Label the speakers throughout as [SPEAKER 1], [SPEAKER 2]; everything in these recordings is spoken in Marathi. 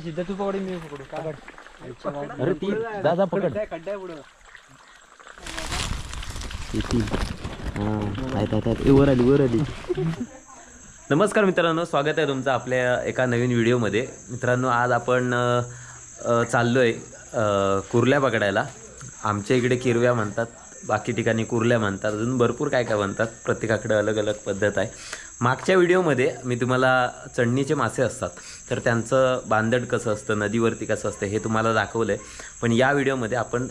[SPEAKER 1] सिद्ध तू पकडी मी पकडू. काय
[SPEAKER 2] अरे ती दादा पकड.
[SPEAKER 1] खड्डा पुढं
[SPEAKER 2] येतील हां आहेत आहेत आहेत. ए, वर आली वर आली. नमस्कार मित्रांनो स्वागत आहे तुमचं आपल्या एका नवीन व्हिडिओमध्ये. मित्रांनो आज आपण अ, अ, चाललोय अ, कुर्ल्या पकडायला. आमच्या इकडे किरव्या म्हणतात बाकी ठिकाणी कुर्ल्या म्हणतात. अजून भरपूर काय काय म्हणतात प्रत्येकाकडे अलग अलग पद्धत आहे. मागच्या व्हिडिओमध्ये मी तुम्हाला चढणीचे मासे असतात तर त्यांचं बांधड कसं असतं नदीवरती कसं असतं हे तुम्हाला दाखवलं आहे पण या व्हिडिओमध्ये आपण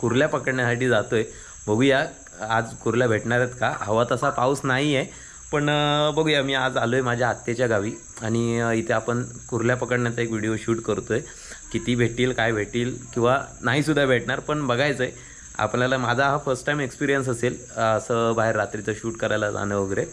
[SPEAKER 2] कुर्ल्या पकडण्यासाठी जातो आहे बघूया आज कुर्ल्या भेटणार आहेत का? हवा तसा पाऊस नाही आहे पण बघूया मी आज आलो आहे माझ्या आत्तेच्या गावी. आणि इथे आपण कुर्ल्या पकडण्याचा एक व्हिडिओ शूट करतो आहे किती भेटतील काय भेटतील किंवा नाहीसुद्धा भेटणार पण बघायचं आहे आपल्याला माझा हा फर्स्ट टाईम एक्सपिरियन्स असेल असं बाहेर रात्रीचं शूट करायला जाणं वगैरे.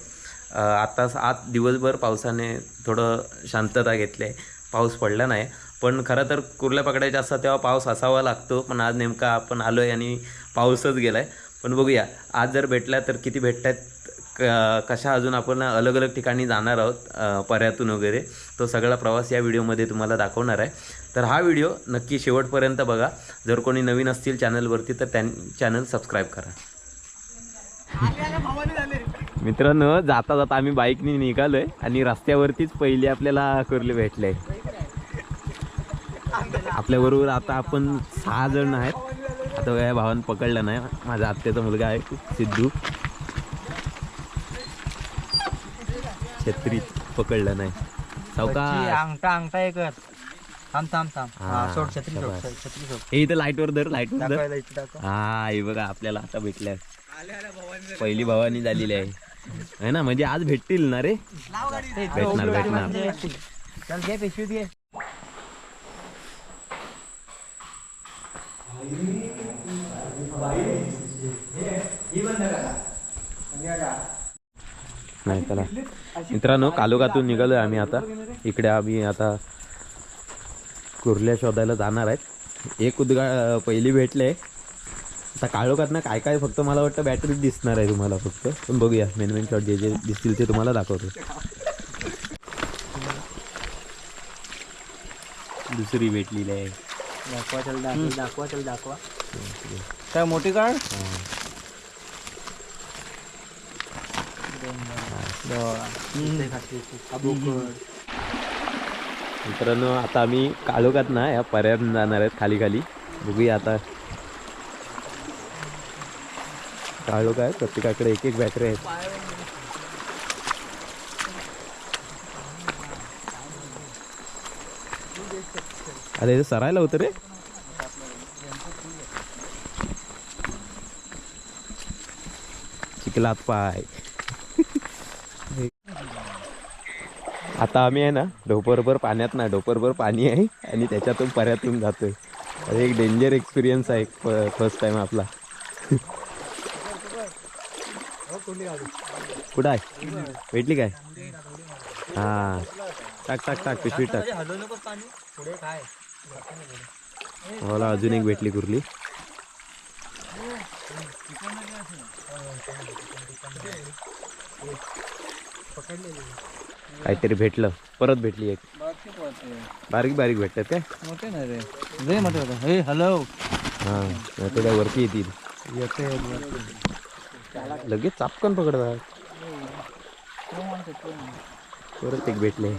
[SPEAKER 2] आत्ताच आता दिवसभर पावसाने थोडं शांतता घेतली आहे. पाऊस पडला नाही. पण खरं तर कुर्ल्या पकडायच्या असतात तेव्हा पाऊस असावा लागतो. पण आज नेमका आपण आलो आहे आणि पाऊसच गेला आहे पण बघूया. आज जर भेटला तर किती भेटत आहेत क कशा अजून आपण अलग अलग ठिकाणी जाणार आहोत पर्यातून वगैरे. तो सगळा प्रवास या व्हिडिओमध्ये तुम्हाला दाखवणार आहे. तर हा व्हिडिओ नक्की शेवटपर्यंत बघा. जर कोणी नवीन असतील चॅनलवरती तर त्यां चॅनल सबस्क्राईब करा. मित्रांनो जाता जाता आम्ही बाईकनी निघालोय आणि रस्त्यावरतीच पहिले आपल्याला कुर्ले भेटले. आपल्याबरोबर आता आपण सहा जण आहेत. आता या भावानं पकडलं नाही. माझा आत्याचा मुलगा आहे सिद्धू. छत्री पकडलं नाही. सावकाश.
[SPEAKER 1] अंगठा अंगठा एक थांब थांब थांब. सोड छत्री
[SPEAKER 2] हे इथं लाईटवर धर लाईटवर धर. हा हे बघा आपल्याला आता भेटल्या. पहिली भवानी झालेली आहे. है ना म्हणजे आज भेटतील ना रे? भेटणार भेटणार.
[SPEAKER 1] चल घे
[SPEAKER 2] नाही त्याला मित्रांनो कालोखातून निघालोय आम्ही आता. इकडे आम्ही आता कुर्ल्या शोधायला जाणार आहेत. एक उद्गा पहिली भेटले. आता काळोखात ना काय काय फक्त मला वाटतं बॅटरी दिसणार आहे तुम्हाला फक्त. पण बघूया मेन मेन शॉट जे जे दिसतील ते तुम्हाला दाखवतो. दुसरी भेटलेली आहे.
[SPEAKER 1] दाखवा चल दाखवा दाखवा चल दाखवा. काय मोठी काढ
[SPEAKER 2] मित्रांनो आता आम्ही काळोखात ना या पर्यात जाणार आहेत खाली खाली. बघूया आता काळोख आहे प्रत्येकाकडे एक एक बॅटरी आहेत. अरे सरायला होतं रे. चिखलात पाय. आता आम्ही आहे ना ढोपरभर पाण्यात ना ढोपरभर पाणी आहे आणि त्याच्यातून पर्यातून जातोय. एक डेंजर एक्सपिरियन्स आहे फर्स्ट टाइम आपला. कुठं आहे? भेटली काय? हा. टाक टाक टाक पिशवी टाक. मला अजून एक भेटली कुर्ली. काहीतरी भेटलं. परत भेटली एक. बारीक बारीक भेटतात काय?
[SPEAKER 1] मोठे ना रे रे मोठे होते. हे हॅलो
[SPEAKER 2] हा ते त्या वरती येतील.
[SPEAKER 1] येते.
[SPEAKER 2] लगेच चापकन पकडतात. परत एक भेटले.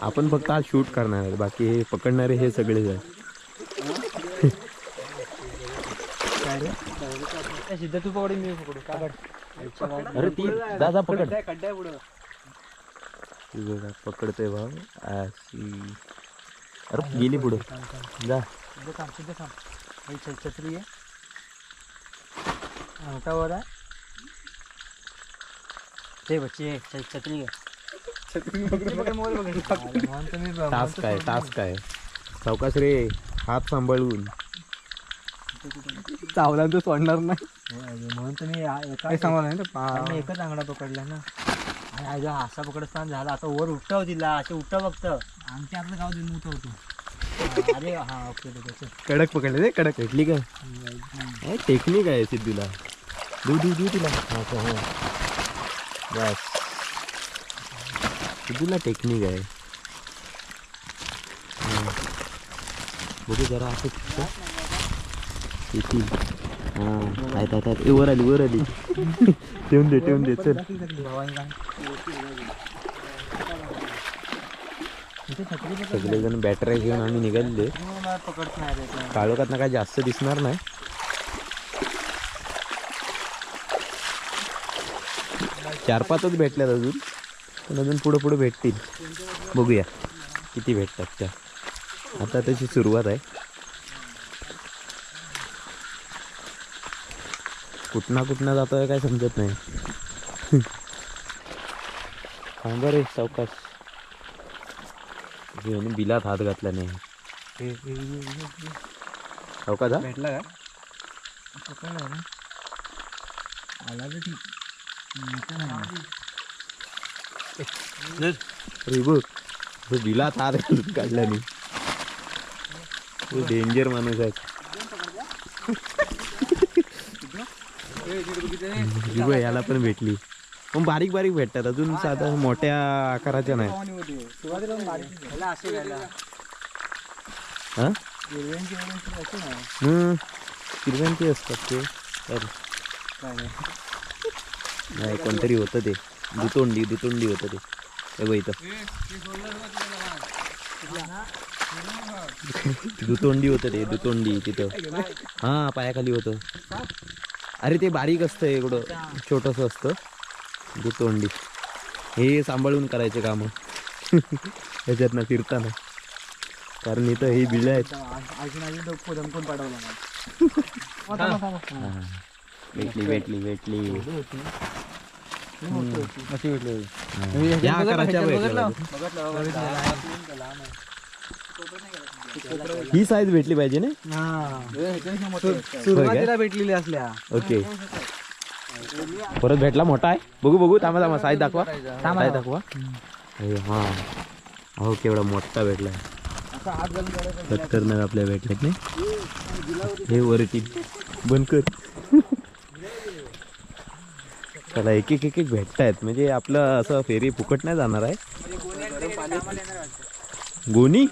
[SPEAKER 2] आपण फक्त आज शूट करणार आहे बाकी हे पकडणारे हे सगळेच आहे
[SPEAKER 1] सिद्ध तू पकडी मी पकडू काय
[SPEAKER 2] अरे ती दादा पकड.
[SPEAKER 1] खड्डा पुढं
[SPEAKER 2] ती बघा, पकडतोय भाव अशी. अरे गेली पुढं. जा.
[SPEAKER 1] छत्री आहे. आहे. ते बच्चे आहे, छ- छत्री
[SPEAKER 2] सावकाश रे हात सांभाळून.
[SPEAKER 1] चावला तो सोडणार नाही. म्हणून तुम्ही सांगा एकच अंगडा पकडला ना. आणि आज असा पकडताना झाला आता वर उठव दिला असे उठव फक्त. आमच्या आपलं गाव देऊन उठवतो.
[SPEAKER 2] कडक पकडले ते कडक. भेटली काय? टेक्निक आहे सिद्धीला. देऊ देऊ देऊ तिला. असं हो बस. सिद्धूला टेक्निक आहे. बघू जरा असं येतील हां आहेत आहेत ए वर आली वर आली. ठेवून दे ठेवून दे चल. सगळेजण बॅटऱ्या घेऊन आम्ही निघालेले.
[SPEAKER 1] काळोखातनं
[SPEAKER 2] काळोखात ना काय जास्त दिसणार नाही. चार पाचच भेटल्यात अजून. पण अजून पुढं पुढं भेटतील. बघूया किती भेटतात त्या. आता त्याची सुरुवात आहे. कुठना कुठना जातोय काय समजत नाही. सांगा रे सावकाश. ह्याने बिलात हात घातला नाही.
[SPEAKER 1] हे- भेटला का? पकडला ना आला तर ठीक. हम्म, इथं नाही.
[SPEAKER 2] अरे बघ तो बिलात हात घालून काढला नाही. तो डेंजर माणूस आहे. याला पण भेटली. पण बारीक बारीक भेटतात. अजून साधा मोठ्या आकाराच्या नाही. हा?
[SPEAKER 1] हिरव्यांची. हिरव्यांची
[SPEAKER 2] असतात ते.
[SPEAKER 1] नाही.
[SPEAKER 2] कोणतरी होतं ते. दुतोंडी दुतोंडी होतं ते. हे बघ दुतोंडी होतं ते दुतोंडी तिथं. हा पायाखाली होतं. अरे ते बारीक असतं एवढं. छोटस असतं. दुतोंडी हे सांभाळून करायचे काम. ह्याच्यातनं फिरताना. कारण इथं हे बिळ आहेत. हा. भेटली भेटली भेटली
[SPEAKER 1] ही.
[SPEAKER 2] साईज भेटली पाहिजे ना
[SPEAKER 1] भेटलेली असल्या.
[SPEAKER 2] ओके. परत भेटला मोठा आहे. बघू बघू. थांबा थांबा. साईज दाखवा. साईज दाखवा. अरे हा. हो केवढा मोठा भेटला खतरनाक आपल्या भेटल्यात नाही? हे वरती. बंद कर चला एक एक एक एक भेटतायत. म्हणजे आपलं असं फेरी फुकट नाही जाणार आहे. गोनी?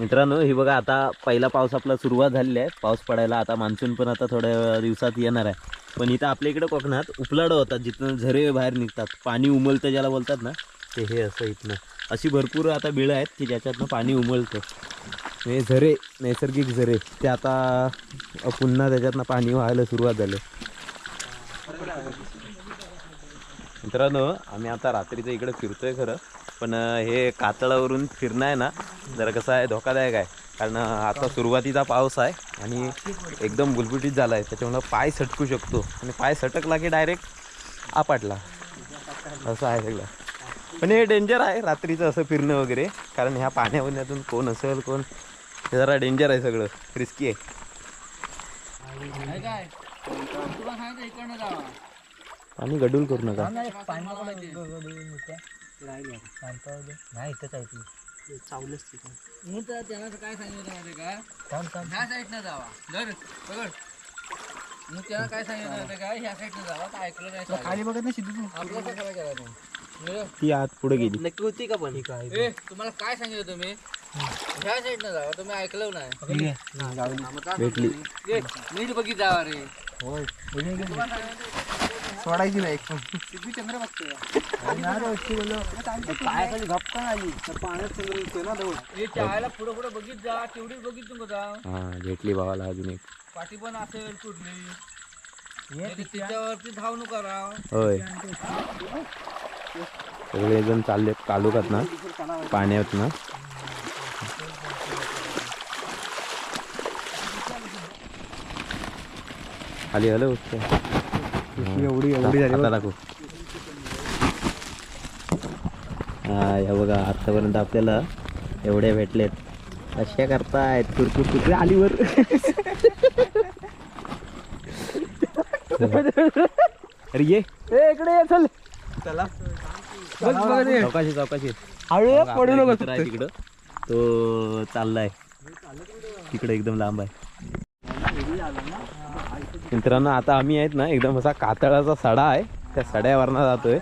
[SPEAKER 2] मित्रांनो हे बघा आता पहिला पाऊस आपला सुरुवात झालेली आहे. पाऊस पडायला आता मान्सून पण आता थोड्या दिवसात येणार आहे. पण इथं आपल्या इकडे कोकणात उपलाडं होतात जिथून झरे बाहेर निघतात. पाणी उमलतं ज्याला बोलतात ना ते हे असं इथनं. अशी भरपूर आता बिळं आहेत की ज्याच्यातनं पाणी उमलतं. हे झरे नैसर्गिक झरे ते आता पुन्हा त्याच्यातनं पाणी व्हायला सुरुवात झाली. मित्रांनो आम्ही आता रात्रीचं इकडे फिरतोय खरं. पण हे कातळावरून फिरणं आहे ना जरा कसं आहे धोकादायक आहे. कारण आता सुरुवातीचा पाऊस आहे आणि एकदम बुलबुटीत झाला आहे त्याच्यामुळं पाय सटकू शकतो. आणि पाय सटकला की डायरेक्ट आपटला. असं आहे सगळं. पण हे डेंजर आहे रात्रीचं असं फिरणं वगैरे. कारण ह्या पाण्यावरण्यातून कोण असेल कोण हे जरा डेंजर आहे सगळं. रिस्की आहे. आणि गडूल करू नका.
[SPEAKER 1] नाही इथंच आहे ती. चावलंच तिथं.
[SPEAKER 3] मग तर त्यानं काय सांगितलं माहिती का?
[SPEAKER 1] थांब थांब
[SPEAKER 3] ह्या साईडनं जावा. धर त्यानं काय सांगितलं का? ह्या साईडनं जावा. तर ऐकलं नाही
[SPEAKER 1] तुला खाली बघत नाही सिद्धू तू
[SPEAKER 3] आपलं काय करायला गेला तू. मिळलं?
[SPEAKER 2] ती आत पुढे गेली.
[SPEAKER 1] नक्की होती का पण?
[SPEAKER 3] तुम्हाला काय सांगितलं तुम्ही? ह्या साईडनं जावा. तुम्ही ऐकलं नाही.
[SPEAKER 2] भेटली.
[SPEAKER 3] नीट बघित जावा रे.
[SPEAKER 1] होय. सोडायची नाही एक पण
[SPEAKER 3] चंद्र बघतोय
[SPEAKER 1] आली तर पाण्यात ना
[SPEAKER 3] ए चायला पुढं पुढं बघित जा तेवढीच बघित तुम्ही जा
[SPEAKER 2] हा भेटली भावाला अजून एक.
[SPEAKER 3] पाठी पण असेल कुठली तर तिच्यावरती धाव नको राव.
[SPEAKER 2] होय. सगळे जण चाललेत कालुकात ना पाण्यात ना खाली हॅलो
[SPEAKER 1] एवढी एवढी झाली
[SPEAKER 2] आता दाखव. हा या बघा आतापर्यंत आपल्याला एवढ्या भेटलेत. कशा करतायत. कुरकुर कुरकुर आली वर अरे ये.
[SPEAKER 1] ए इकडे ये चल. चला.
[SPEAKER 2] चौकाशी चौकाशी.
[SPEAKER 1] हळू ये,
[SPEAKER 2] बघा,
[SPEAKER 1] पडू नको
[SPEAKER 2] मित्र आहे तिकडं. तो चाललाय. तिकडे एकदम लांब आहे. मित्रांनो आता आम्ही आहेत ना एकदम असा कातळाचा सडा आहे. त्या सड्यावरनं जातोय.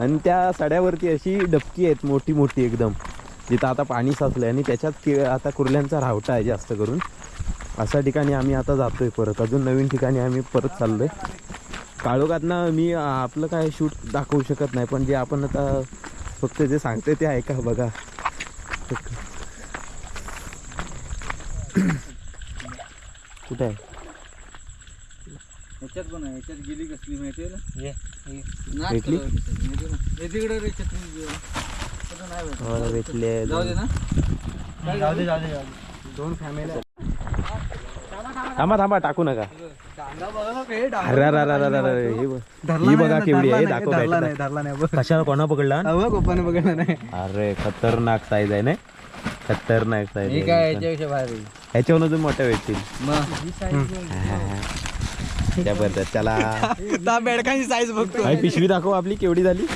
[SPEAKER 2] आणि त्या सड्यावरती अशी डबकी आहेत मोठी मोठी एकदम. जिथं आता पाणी साचलंय आणि त्याच्यात के आता कुर्ल्यांचा रावटा आहे जास्त करून. अशा ठिकाणी आम्ही आता जातोय परत. अजून नवीन ठिकाणी आम्ही परत चाललोय. काळोखातनं मी आपलं काय शूट दाखवू शकत नाही पण जे आपण आता फक्त जे सांगते ते ऐका बघा. कुठे आहे?
[SPEAKER 3] ह्याच्यात पण आहे ह्याच्यात गेली कसली माहितीये ना
[SPEAKER 1] ये.
[SPEAKER 3] नाच
[SPEAKER 2] भेटली?
[SPEAKER 3] ना? हे तिकडे रे छत्री घेऊन. तसं नाही भेटत.
[SPEAKER 2] मला भेटले
[SPEAKER 3] जाऊ दे ना
[SPEAKER 1] जाऊ दे जाऊ दे जाऊ दे दोन फॅमिली
[SPEAKER 2] थांबा थांबा टाकू नका
[SPEAKER 3] बघा ना काही डाग.
[SPEAKER 2] अरे अरे अरे अरे अरे हे बघ. ही बघा केवढी आहे दाखव
[SPEAKER 1] धरला नाही
[SPEAKER 2] भेटला
[SPEAKER 1] धरला नाही बघ
[SPEAKER 2] कशाला कोणा पकडला
[SPEAKER 1] अहो पप्पाने बघितलं नाही
[SPEAKER 2] अरे खतरनाक साईज आहे ना खतरनाक साईज
[SPEAKER 3] हे काय याच्यापेक्षा भारी आहे.
[SPEAKER 2] ह्याच्याहून अजून मोठ्या भेटतील
[SPEAKER 3] मग
[SPEAKER 2] जबरदस्त त्याला
[SPEAKER 1] त्या बेडकांची साईज बघतो.
[SPEAKER 2] काय पिशवी दाखव आपली केवढी झाली?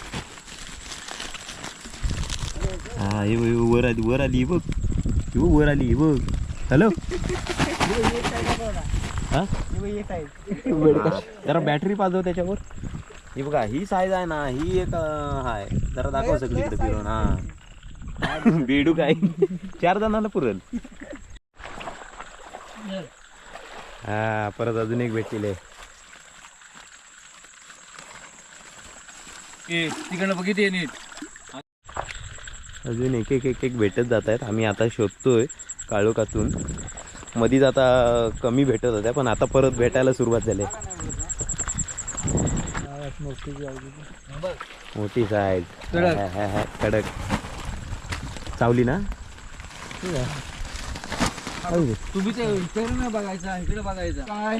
[SPEAKER 2] हा हे बघ, हे वर आली वर आली हे बघ. हे बघ, वर आली हे बघ. हॅलो हा? हा, जरा बॅटरी पाजव त्याच्यावर. ही बघा ही साईज आहे ना ही एक अं, हाय. जरा दाखव सगळीकडे फिरून हा. बेडू काय? चार जणांना पुरल. हा परत अजून एक भेटलेली आहे.
[SPEAKER 3] ए, तिकडनं बघितली नीट.
[SPEAKER 2] अजून एक एक एक एक भेटत जात आहेत. आम्ही आता शोधतोय काळोखातून मधीच आता कमी भेटत होत्या पण आता परत भेटायला सुरुवात झाली मोठी साईज
[SPEAKER 3] कडक.
[SPEAKER 2] कडक. चावली ना?
[SPEAKER 3] तुम्ही ते इकडे नाही बघायचा इकडे बघायचा. काय?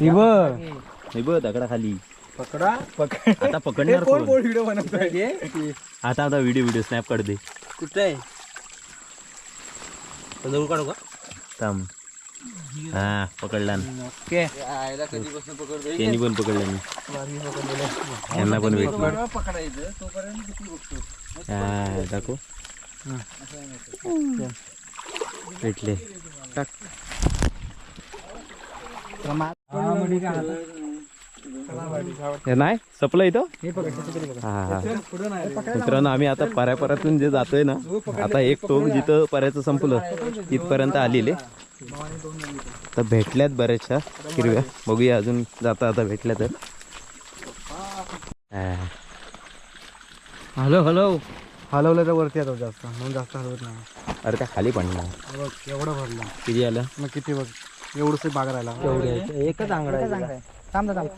[SPEAKER 2] हे बघ. दगडा खाली
[SPEAKER 1] पकडा पकड
[SPEAKER 2] आता पकडणार
[SPEAKER 1] कोण
[SPEAKER 2] कोण?
[SPEAKER 1] कोण व्हिडिओ बनवतोय
[SPEAKER 2] आता आता व्हिडिओ व्हिडिओ स्नॅप काढ दे.
[SPEAKER 3] कुठे आहे?
[SPEAKER 2] काढू का? थांब. हा पकडला ना.
[SPEAKER 3] आयला कधीपासून पकडतोय?
[SPEAKER 2] त्यांनी पण पकडलं मी यांना पण भेटलं
[SPEAKER 3] पकडा, पकडायचं तोपर्यंत किती बघतो
[SPEAKER 2] हा दाखव. भेटले. हे नाही? सपलं इथं? हा हा मित्रांनो आम्ही आता पर्यापरातून जे जातोय ना आता एक टोक जिथं पर्याचं संपलं तिथपर्यंत आलेले. तर भेटल्यात बऱ्याचशा. हिरव्या. बघूया अजून जाता आता भेटल्या तर. हा.
[SPEAKER 1] Hello hello. हलवलं तर वरती येतो जास्त. म्हणून जास्त हलवत नाही.
[SPEAKER 2] अरे त्या खाली पडणार.
[SPEAKER 1] बघ एवढं भरलं.
[SPEAKER 2] किती आलं?
[SPEAKER 1] मग किती बघ. एवढंच बाग राहिला. एकच आंगडा आहे थांब.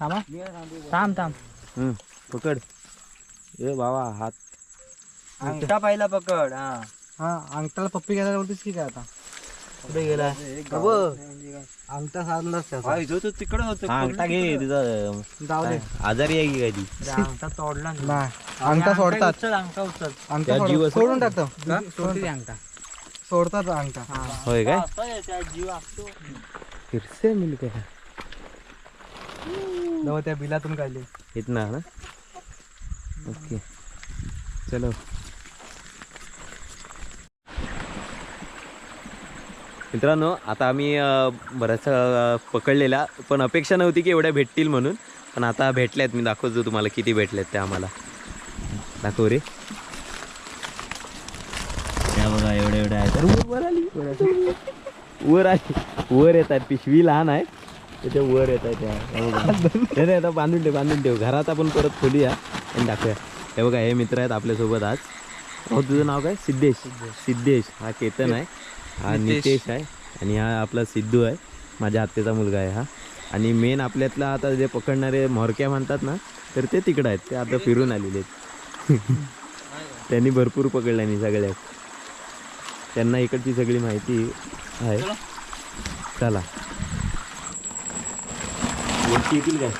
[SPEAKER 1] थांब थांबा थांब थांब.
[SPEAKER 2] हम्म, पकड. ए बाबा हात.
[SPEAKER 1] अंगठा पहिला पकड हा. हा अंगठाला पप्पी घ्यायला बोलतेस की काय आता? कुठे गेला? अंगठा साधलाच तिकडे होतो.
[SPEAKER 2] हा अंगठा घे तिचा
[SPEAKER 1] जाऊ दे.
[SPEAKER 2] आजारी आहे की काय ती?
[SPEAKER 1] अंगठा तोडला नाही. अंगठा सोडतात. अंगठा उचल. अंगठा
[SPEAKER 2] त्या जीव
[SPEAKER 1] सोड-
[SPEAKER 2] असं-
[SPEAKER 1] सोडून टाकतो. अंगठा सोडतात अंगठा.
[SPEAKER 2] होय काय? फिरसे मिल काय
[SPEAKER 1] जेव्हा त्या बिलातून काढले.
[SPEAKER 2] इतना ना? ओके. चलो. मित्रांनो आता आम्ही बऱ्याचसा बराचसा पकडलेला पण अपेक्षा नव्हती की एवढ्या भेटतील म्हणून. पण आता भेटल्यात मी दाखवतो तुम्हाला किती भेटल्यात ते आम्हाला. दाखव रे. त्या बघा एवढ्या एवढ्या आहेत वर आली. वर आली. वर येत आहेत पिशवी लहान आहे त्याच्या वर येत आहे त्या. नाही, नाही, आता बांधून ठेव बांधून ठेव. घरात आपण परत खोलूया आणि दाखवूया हे बघा हे मित्र आहेत आपल्यासोबत आज. हो तुझं नाव काय? सिद्धेश. सिद्धेश. हा केतन आहे. हा नितेश. आहे. आणि हा आपला सिद्धू आहे. माझ्या आत्याचा मुलगा आहे हा. आणि मेन आपल्यातला आता जे पकडणारे म्होरक्या म्हणतात ना तर ते तिकडं आहेत. ते आता फिरून आलेले आहेत. त्यांनी भरपूर पकडल्यानी सगळ्यात. त्यांना इकडची सगळी माहिती आहे. चला. वरती येतील काय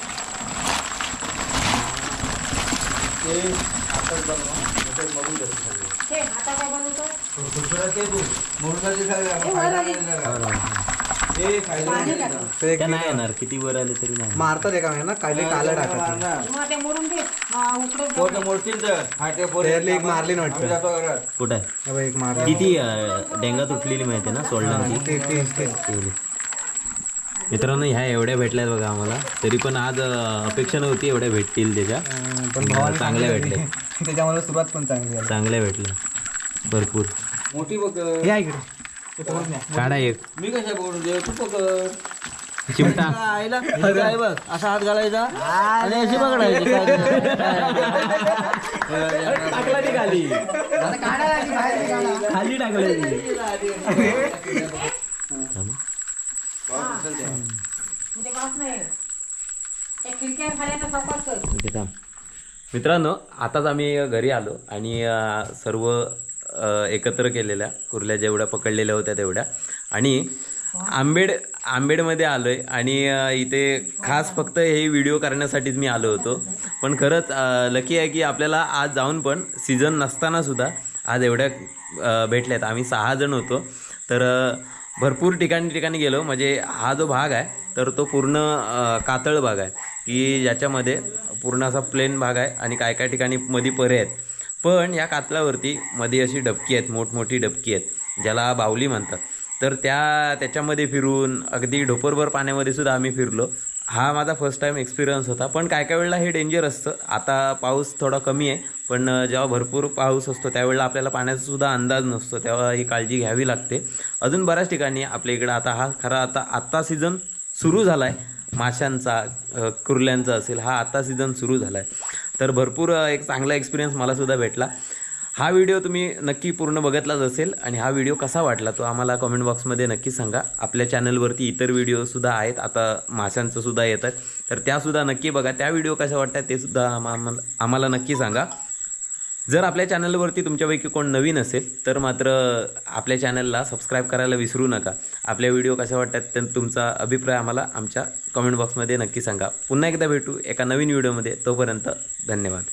[SPEAKER 2] त्या नाही येणार किती वर आले तरी नाही.
[SPEAKER 1] मारतात एका ना कायले काला टाकतात.
[SPEAKER 3] मोडतील तर. हा ते पोरं
[SPEAKER 1] त्यातली एक मारली ना वाटतं.
[SPEAKER 3] जातो घरात.
[SPEAKER 2] कुठं आहे?
[SPEAKER 1] हे बघ, एक मारली.
[SPEAKER 2] किती अं, डेंगा तुटलेली माहिती आहे ना सोडला
[SPEAKER 1] ते- ते- ते.
[SPEAKER 2] मित्रांनो ह्या एवढ्या भेटल्यात बघा आम्हाला. तरी पण आज अपेक्षा नव्हती एवढ्या भेटतील त्याच्या.
[SPEAKER 1] पण भावाने
[SPEAKER 2] चांगल्या भेटल्या.
[SPEAKER 1] त्याच्यामुळे सुरुवात पण चांगली झाली.
[SPEAKER 2] चांगल्या भेटल्या. भरपूर.
[SPEAKER 3] मोठी बघ.
[SPEAKER 1] आहे इकडे.
[SPEAKER 2] काढा एक.
[SPEAKER 3] मी कशा पकडून दे तू पकड
[SPEAKER 2] चिमटा.
[SPEAKER 3] आईला. बघ. असा हात घालायचा. आणि अशी पकडायची. काय
[SPEAKER 2] टाकला ती खाली. थांब. मित्रांनो आताच आम्ही घरी आलो आणि सर्व एकत्र केलेल्या कुर्ल्या जेवढ्या पकडलेल्या होत्या तेवढ्या. आणि आंबेड आंबेडमध्ये आलो आहे आणि इथे खास फक्त हे व्हिडिओ करण्यासाठीच मी आलो होतो. पण खरंच लकी आहे की आपल्याला आज जाऊन पण सीझन नसताना सुद्धा आज एवढ्या भेटल्यात. आम्ही सहा जण होतो. तर भरपूर ठिकाणी ठिकाणी गेलो. म्हणजे हा जो भाग आहे तर तो पूर्ण कातळ भाग आहे. की ज्याच्यामध्ये पूर्ण असा प्लेन भाग आहे आणि काय काय ठिकाणी मध्ये परे आहेत. पण या कातळावरती मध्ये अशी डबकी आहेत मोठमोठी डबकी आहेत ज्याला बावली म्हणतात. तर त्या त्याच्यामध्ये फिरून अगदी ढोपरभर पाण्यामध्ये सुद्धा आम्ही फिरलो. हा माझा फर्स्ट टाईम एक्सपिरियन्स होता. पण काय काय वेळेला हे डेंजर असतं. आता पाऊस थोडा कमी आहे पण जेव्हा भरपूर पाऊस असतो त्यावेळेला आपल्याला पाण्याचा सुद्धा अंदाज नसतो. तेव्हा ही काळजी घ्यावी लागते. अजून बऱ्याच ठिकाणी आपल्या इकडं आता हा खरा आता आत्ता सीझन सुरू झाला आहे माशांचा कुर्ल्यांचा असेल हा आत्ता सीझन सुरू झाला आहे तर भरपूर एक चांगला एक्सपिरियन्स मलासुद्धा भेटला. हा व्हिडिओ तुम्ही नक्की पूर्ण बघितलाच असेल आणि हा व्हिडिओ कसा वाटला तो आम्हाला कमेंट बॉक्समध्ये नक्की सांगा. आपल्या चॅनलवरती इतर व्हिडिओसुद्धा आहेत आता माशांचंसुद्धा येतात. तर त्यासुद्धा नक्की बघा. त्या व्हिडिओ कशा वाटतात ते सुद्धा आम्हाला आम्हाला नक्की सांगा. जर आपल्या चॅनलवरती तुमच्यापैकी कोण नवीन असेल तर मात्र आपल्या चॅनलला सबस्क्राईब करायला विसरू नका. आपल्या व्हिडिओ कशा वाटतात तर तुमचा अभिप्राय आम्हाला आमच्या कमेंट बॉक्समध्ये नक्की सांगा. पुन्हा एकदा भेटू एका नवीन व्हिडिओमध्ये तोपर्यंत धन्यवाद.